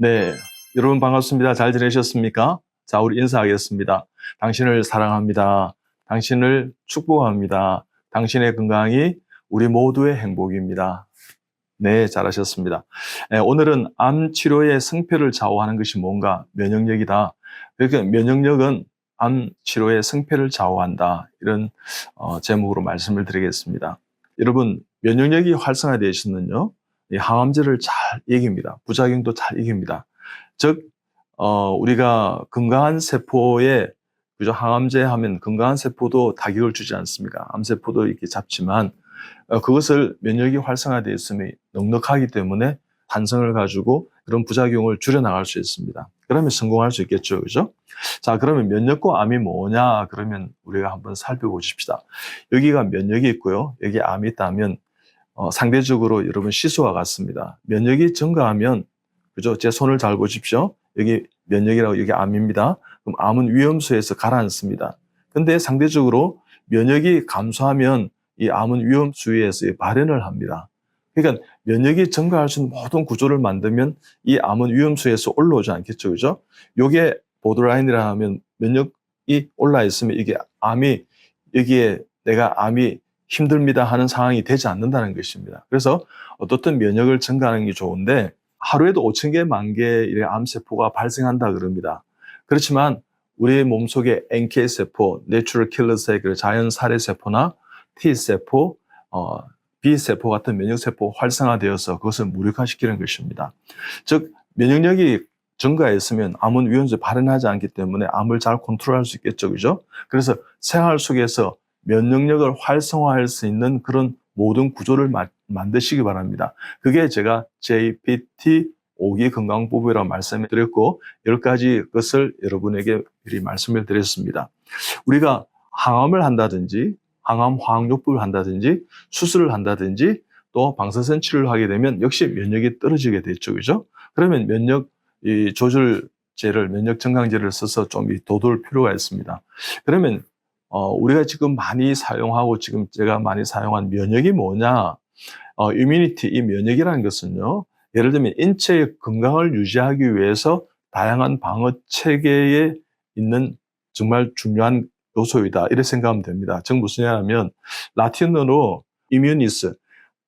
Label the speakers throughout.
Speaker 1: 네, 여러분 반갑습니다. 잘 지내셨습니까? 자, 우리 인사하겠습니다. 당신을 사랑합니다. 당신을 축복합니다. 당신의 건강이 우리 모두의 행복입니다. 네, 잘하셨습니다. 네, 오늘은 암 치료의 승패를 좌우하는 것이 뭔가 면역력이다. 그러니까 면역력은 암 치료의 승패를 좌우한다. 이런 어, 제목으로 말씀을 드리겠습니다. 여러분, 면역력이 이 항암제를 잘 이깁니다. 부작용도 잘 이깁니다. 즉, 어, 우리가 건강한 세포에 그죠? 항암제 하면 건강한 세포도 타격을 주지 않습니까? 암세포도 이렇게 잡지만 어, 그것을 면역이 활성화되어 있으면 넉넉하기 때문에 탄성을 가지고 그런 부작용을 줄여나갈 수 있습니다. 그러면 성공할 수 있겠죠. 그죠? 자, 그러면 면역과 암이 뭐냐? 그러면 우리가 한번 살펴보십시다. 여기가 면역이 있고요. 여기 암이 있다면 어, 상대적으로 여러분 시수와 같습니다. 면역이 증가하면 그죠? 제 손을 잘 보십시오. 여기 면역이라고 여기 암입니다. 그럼 암은 위험수에서 가라앉습니다. 근데 상대적으로 면역이 감소하면 이 암은 위험수위에서 발현을 합니다. 그러니까 면역이 증가할 수 있는 모든 구조를 만들면 이 암은 위험수에서 올라오지 않겠죠. 그죠? 요게 보드라인이라 하면 면역이 올라 있으면 이게 암이 여기에 내가 암이 힘듭니다 하는 상황이 되지 않는다는 것입니다. 그래서 어떻든 면역을 증가하는 게 좋은데 하루에도 5천 개, 만 개의 암세포가 발생한다 그럽니다. 그렇지만 우리 몸속에 NK세포, 내추럴 킬러세, 자연 살해 세포나 T세포, 어, B세포 같은 면역 세포 활성화되어서 그것을 무력화시키는 것입니다. 즉, 면역력이 증가했으면 암은 위험세 발현하지 않기 때문에 암을 잘 컨트롤할 수 있겠죠. 그죠? 그래서 생활 속에서 면역력을 활성화할 수 있는 그런 모든 구조를 마, 만드시기 바랍니다. 그게 제가 JPT 5기 건강보부라고 말씀을 드렸고, 열 가지 것을 여러분에게 미리 말씀을 드렸습니다. 우리가 항암을 한다든지, 항암 화학요법을 한다든지, 수술을 한다든지, 또 방사선 치료를 하게 되면 역시 면역이 떨어지게 됐죠. 그죠? 그러면 면역 이 조절제를, 면역 증강제를 써서 좀 도돌 필요가 있습니다. 그러면 어, 우리가 지금 많이 사용하고 지금 제가 많이 사용한 면역이 뭐냐? 어, 이뮤니티, 이 면역이라는 것은요, 예를 들면 인체의 건강을 유지하기 위해서 다양한 방어 체계에 있는 정말 중요한 요소이다. 이렇게 생각하면 됩니다. 즉 무슨 얘기냐면 라틴어로 immunis,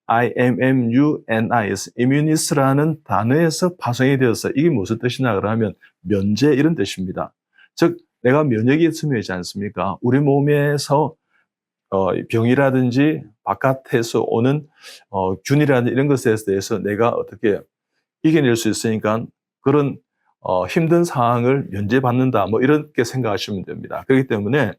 Speaker 1: I-M-M-U-N-I-S, immunis라는 단어에서 파생이 되어서 이게 무슨 뜻이냐 그러면 면제 이런 뜻입니다. 즉 내가 면역이 되지 않습니까? 우리 몸에서 어, 병이라든지 바깥에서 오는 어, 균이라든지 이런 것에 대해서 내가 어떻게 이겨낼 수 있으니까 그런 어, 힘든 상황을 면제받는다 뭐 이렇게 생각하시면 됩니다. 그렇기 때문에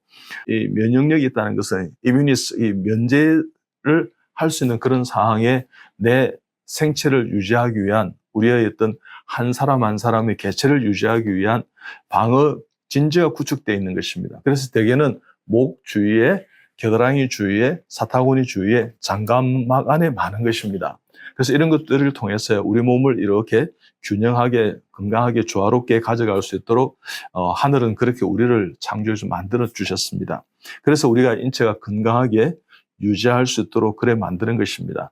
Speaker 1: 이 면역력이 있다는 것은 이뮤니스 이 면제를 할 수 있는 그런 상황에 내 생체를 유지하기 위한 우리의 어떤 한 사람 한 사람의 개체를 유지하기 위한 방어 진지가 구축되어 있는 것입니다. 그래서 대개는 목 주위에 겨드랑이 주위에 사타구니 주위에 장감막 안에 많은 것입니다. 그래서 이런 것들을 통해서 우리 몸을 이렇게 균형하게 건강하게 조화롭게 가져갈 수 있도록 어, 하늘은 그렇게 우리를 창조해서 만들어 주셨습니다. 그래서 우리가 인체가 건강하게 유지할 수 있도록 그래 만드는 것입니다.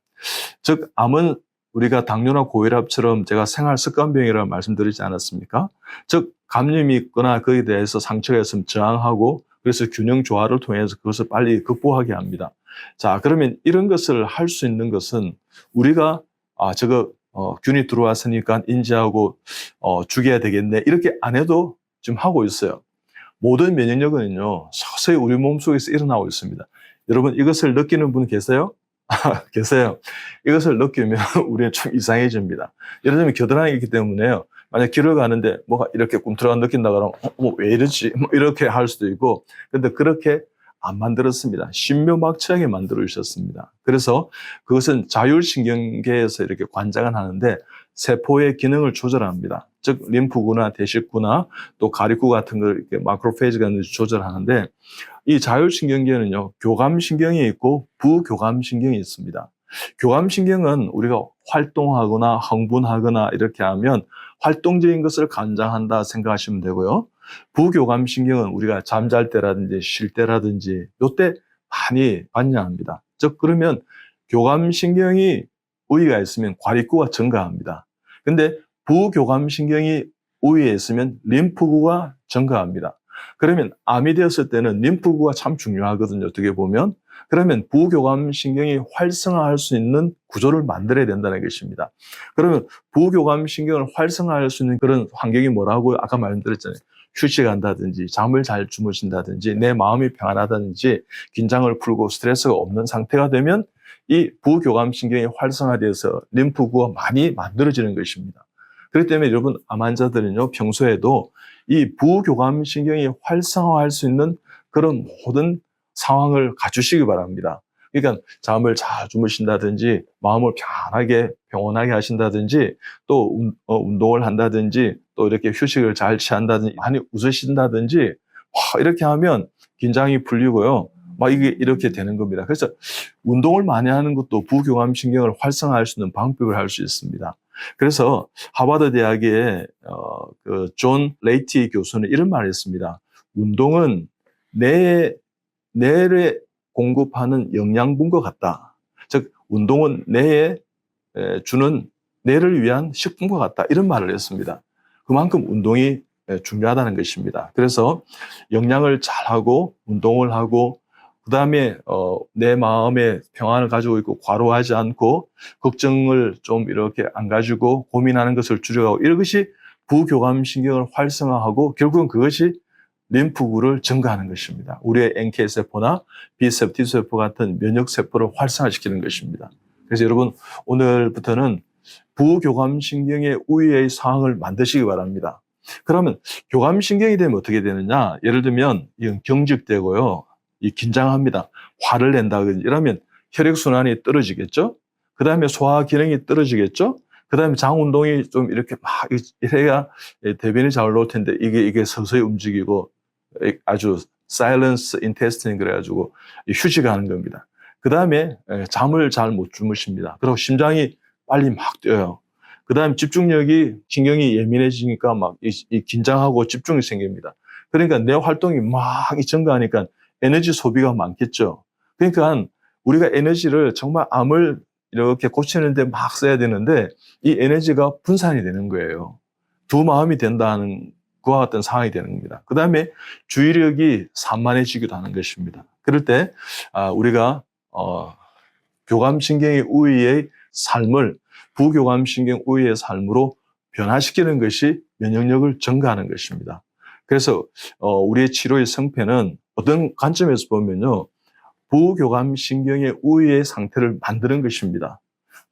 Speaker 1: 즉 암은 우리가 당뇨나 고혈압처럼 제가 생활 습관병이라고 말씀드리지 않았습니까? 즉 감염이 있거나 거기에 대해서 상처가 있으면 저항하고 그래서 균형 조화를 통해서 그것을 빨리 극복하게 합니다. 자, 그러면 이런 것을 할 수 있는 것은 우리가 아, 저거 어, 균이 들어왔으니까 인지하고 어, 죽여야 되겠네. 이렇게 안 해도 지금 하고 있어요. 모든 면역력은요, 서서히 우리 몸속에서 일어나고 있습니다. 여러분, 이것을 느끼는 분 계세요? 계세요. 이것을 느끼면 우리는 좀 이상해집니다. 예를 들면 겨드랑이 있기 때문에요. 만약 길을 가는데 뭐가 이렇게 꿈틀어가 느낀다 그러면 어, 뭐왜 이러지? 뭐 이렇게 할 수도 있고 근데 그렇게 안 만들었습니다. 신묘막측하게 만들어 주셨습니다. 그래서 그것은 자율신경계에서 이렇게 관장을 하는데 세포의 기능을 조절합니다. 즉 림프구나 대식구나 또 가리구 같은 걸 이렇게 마크로페이지가 조절하는데 이 자율신경계는요 교감신경이 있고 부교감신경이 있습니다. 교감신경은 우리가 활동하거나 흥분하거나 이렇게 하면 활동적인 것을 관장한다 생각하시면 되고요. 부교감신경은 우리가 잠잘 때라든지 쉴 때라든지 요때 많이 관장합니다. 즉 그러면 교감신경이 우위가 있으면 과립구가 증가합니다. 근데 부교감신경이 우위에 있으면 림프구가 증가합니다. 그러면 암이 되었을 때는 림프구가 참 중요하거든요. 어떻게 보면. 그러면 부교감 신경이 활성화할 수 있는 구조를 만들어야 된다는 것입니다. 그러면 부교감 신경을 활성화할 수 있는 그런 환경이 뭐라고 아까 말씀드렸잖아요. 휴식한다든지 잠을 잘 주무신다든지 내 마음이 평안하다든지 긴장을 풀고 스트레스가 없는 상태가 되면 이 부교감 신경이 활성화되어서 림프구가 많이 만들어지는 것입니다. 그렇기 때문에 여러분 암 환자들은요 평소에도 이 부교감 신경이 활성화할 수 있는 그런 모든 상황을 갖추시기 바랍니다. 그러니까 잠을 잘 주무신다든지 마음을 편하게 평온하게 하신다든지 또 운, 어, 운동을 한다든지 또 이렇게 휴식을 잘 취한다든지 많이 웃으신다든지 와, 이렇게 하면 긴장이 풀리고요. 막 이게 이렇게 되는 겁니다. 그래서 운동을 많이 하는 것도 부교감 신경을 활성화할 수 있는 방법을 할 수 있습니다. 그래서 하버드 대학의 어, 그존 레이티 교수는 이런 말을 했습니다. 운동은 내 뇌에 공급하는 영양분과 같다. 즉 운동은 뇌에 에, 주는 뇌를 위한 식품과 같다. 이런 말을 했습니다. 그만큼 운동이 에, 중요하다는 것입니다. 그래서 영양을 잘하고 운동을 하고 그 다음에 어, 내 마음에 평안을 가지고 있고 과로하지 않고 걱정을 좀 이렇게 안 가지고 고민하는 것을 줄여가고 이것이 부교감신경을 활성화하고 결국은 그것이 림프구를 증가하는 것입니다. 우리의 NK세포나 B세포, T세포 같은 면역세포를 활성화시키는 것입니다. 그래서 여러분 오늘부터는 부교감신경의 우위의 상황을 만드시기 바랍니다. 그러면 교감신경이 되면 어떻게 되느냐? 예를 들면 이건 경직되고요. 이 긴장합니다. 화를 낸다든지 이러면 혈액순환이 떨어지겠죠? 그 다음에 소화 기능이 떨어지겠죠? 그 다음에 장 운동이 좀 이렇게 막 해야 대변이 잘 나올 텐데 이게 이게 서서히 움직이고 아주 사일런스 인테스틴 그래가지고 휴식하는 겁니다. 그 다음에 잠을 잘 못 주무십니다. 그리고 심장이 빨리 막 뛰어요. 그 다음에 집중력이 신경이 예민해지니까 막 이, 긴장하고 집중이 생깁니다. 그러니까 내 활동이 막 증가하니까 에너지 소비가 많겠죠. 그러니까 우리가 에너지를 정말 암을 이렇게 고치는데 막 써야 되는데 이 에너지가 분산이 되는 거예요. 두 마음이 된다는 그와 같은 상황이 되는 겁니다. 그 다음에 주의력이 산만해지기도 하는 것입니다. 그럴 때 아, 우리가 어, 교감신경의 우위의 삶을 부교감신경 우위의 삶으로 변화시키는 것이 면역력을 증가하는 것입니다. 그래서 어, 우리의 치료의 성패는 어떤 관점에서 보면요. 부교감 신경의 우위의 상태를 만드는 것입니다.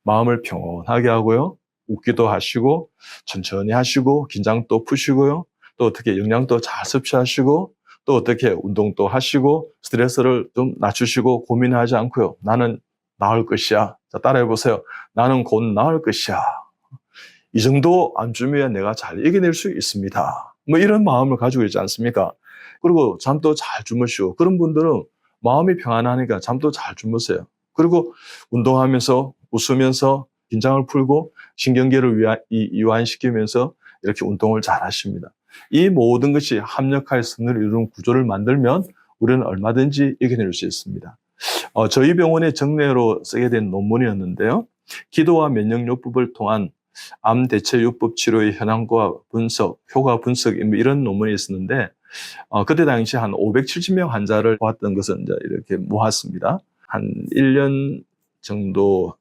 Speaker 1: 마음을 평온하게 하고요. 웃기도 하시고 천천히 하시고 긴장도 푸시고요. 또 어떻게 영양도 잘 섭취하시고 또 어떻게 운동도 하시고 스트레스를 좀 낮추시고 고민하지 않고요. 나는 나을 것이야. 자, 따라해 보세요. 나는 곧 나을 것이야. 이 정도 안주면 내가 잘 이겨낼 수 있습니다. 뭐 이런 마음을 가지고 있지 않습니까? 그리고 잠도 잘 주무시고 그런 분들은 마음이 평안하니까 잠도 잘 주무세요. 그리고 운동하면서 웃으면서 긴장을 풀고 신경계를 이완시키면서 이렇게 운동을 잘 하십니다. 이 모든 것이 합력하여 선을 이루는 구조를 만들면 우리는 얼마든지 이겨낼 수 있습니다. 어, 저희 병원의 정례로 쓰게 된 논문이었는데요. 기도와 면역요법을 통한 암 대체 요법 치료의 현황과 분석, 효과 분석 뭐 이런 논문이 있었는데 어, 그때 당시 한 570명 환자를 보았던 것은 이제 이렇게 모았습니다. 한 1년 정도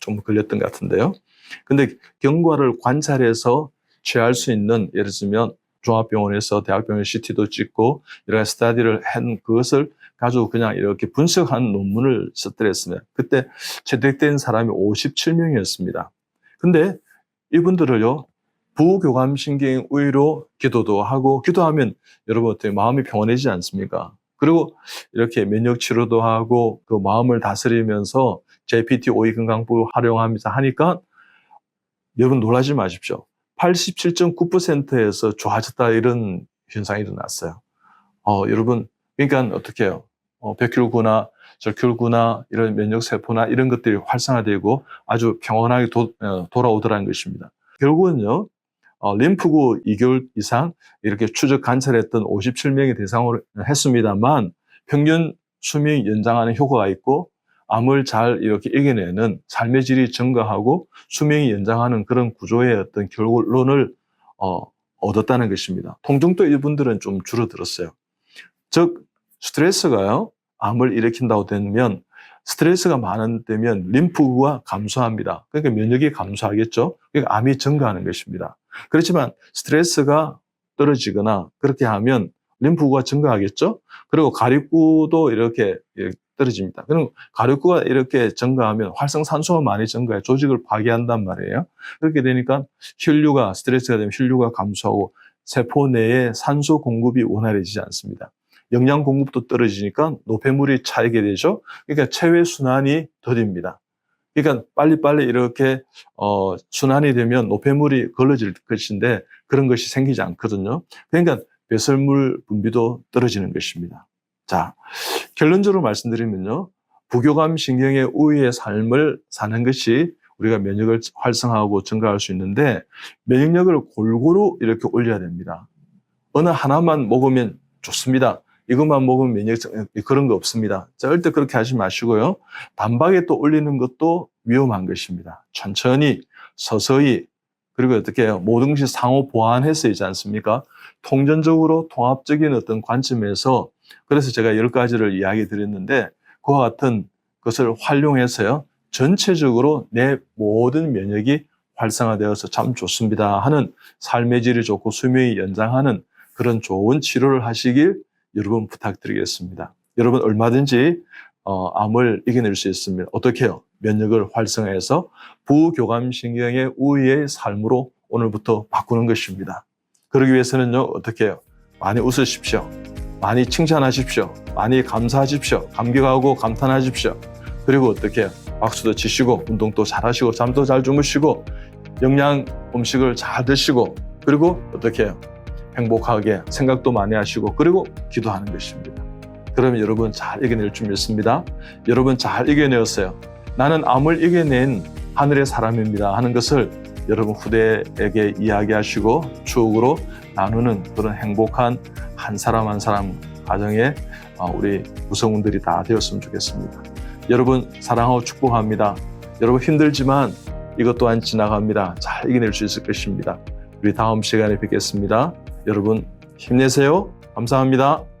Speaker 1: 좀 걸렸던 것 같은데요. 근데 경과를 관찰해서 취할 수 있는 예를 들면 종합병원에서 대학병원 CT도 찍고 이런 스타디를 한 그것을 가지고 그냥 이렇게 분석한 논문을 썼더랬습니다. 그때 채택된 사람이 57명이었습니다. 근데 이분들을요, 부교감신경 우위로 기도도 하고, 기도하면 여러분 어떻게 마음이 평온해지지 않습니까? 그리고 이렇게 면역 치료도 하고, 그 마음을 다스리면서 JPT 오이 건강부 활용하면서 하니까 여러분 놀라지 마십시오. 87.9%에서 좋아졌다 이런 현상이 일어났어요. 어, 여러분, 그러니까 어떻게 해요? 어, 백혈구나 절혈구나 이런 면역세포나 이런 것들이 활성화되고 아주 평온하게 도, 어, 돌아오더라는 것입니다. 결국은요, 어, 림프구 2개월 이상 이렇게 추적 관찰했던 57명의 대상으로 했습니다만 평균 수명 연장하는 효과가 있고 암을 잘 이렇게 이겨내는 삶의 질이 증가하고 수명이 연장하는 그런 구조의 어떤 결론을 어, 얻었다는 것입니다. 통증도 이분들은 좀 줄어들었어요. 즉 스트레스가요 암을 일으킨다고 되면 스트레스가 많은데면 림프구가 감소합니다. 그러니까 면역이 감소하겠죠. 그러니까 암이 증가하는 것입니다. 그렇지만 스트레스가 떨어지거나 그렇게 하면 림프구가 증가하겠죠. 그리고 가립구도 이렇게 떨어집니다. 그럼 가렵구가 이렇게 증가하면 활성산소가 많이 증가해 조직을 파괴한단 말이에요. 그렇게 되니까 혈류가 스트레스가 되면 혈류가 감소하고 세포 내에 산소 공급이 원활해지지 않습니다. 영양 공급도 떨어지니까 노폐물이 차이게 되죠. 그러니까 체외 순환이 더딥니다. 그러니까 빨리빨리 이렇게 어, 순환이 되면 노폐물이 걸러질 것인데 그런 것이 생기지 않거든요. 그러니까 배설물 분비도 떨어지는 것입니다. 자, 결론적으로 말씀드리면요. 부교감 신경의 우위의 삶을 사는 것이 우리가 면역을 활성화하고 증가할 수 있는데 면역력을 골고루 이렇게 올려야 됩니다. 어느 하나만 먹으면 좋습니다. 이것만 먹으면 면역 그런 거 없습니다. 절대 그렇게 하지 마시고요. 단박에 또 올리는 것도 위험한 것입니다. 천천히 서서히 그리고 어떻게? 모든 것이 상호 보완해서 있지 않습니까? 통전적으로 통합적인 어떤 관점에서 그래서 제가 열 가지를 이야기 드렸는데 그와 같은 것을 활용해서요. 전체적으로 내 모든 면역이 활성화되어서 참 좋습니다 하는 삶의 질이 좋고 수명이 연장하는 그런 좋은 치료를 하시길 여러분 부탁드리겠습니다. 여러분 얼마든지 어, 암을 이겨낼 수 있습니다. 어떻게 해요? 면역을 활성화해서 부교감신경의 우위의 삶으로 오늘부터 바꾸는 것입니다. 그러기 위해서는요, 어떻게 해요? 많이 웃으십시오. 많이 칭찬하십시오. 많이 감사하십시오. 감격하고 감탄하십시오. 그리고 어떻게 해요? 박수도 치시고, 운동도 잘 하시고, 잠도 잘 주무시고, 영양 음식을 잘 드시고, 그리고 어떻게 해요? 행복하게 생각도 많이 하시고, 그리고 기도하는 것입니다. 그러면 여러분 잘 이겨낼 줄 믿습니다. 여러분 잘 이겨내었어요. 나는 암을 이겨낸 하늘의 사람입니다 하는 것을 여러분 후대에게 이야기하시고 추억으로 나누는 그런 행복한 한 사람 한 사람 가정에 어, 우리 구성원들이 다 되었으면 좋겠습니다. 여러분 사랑하고 축복합니다. 여러분 힘들지만 이것 또한 지나갑니다. 잘 이겨낼 수 있을 것입니다. 우리 다음 시간에 뵙겠습니다. 여러분 힘내세요. 감사합니다.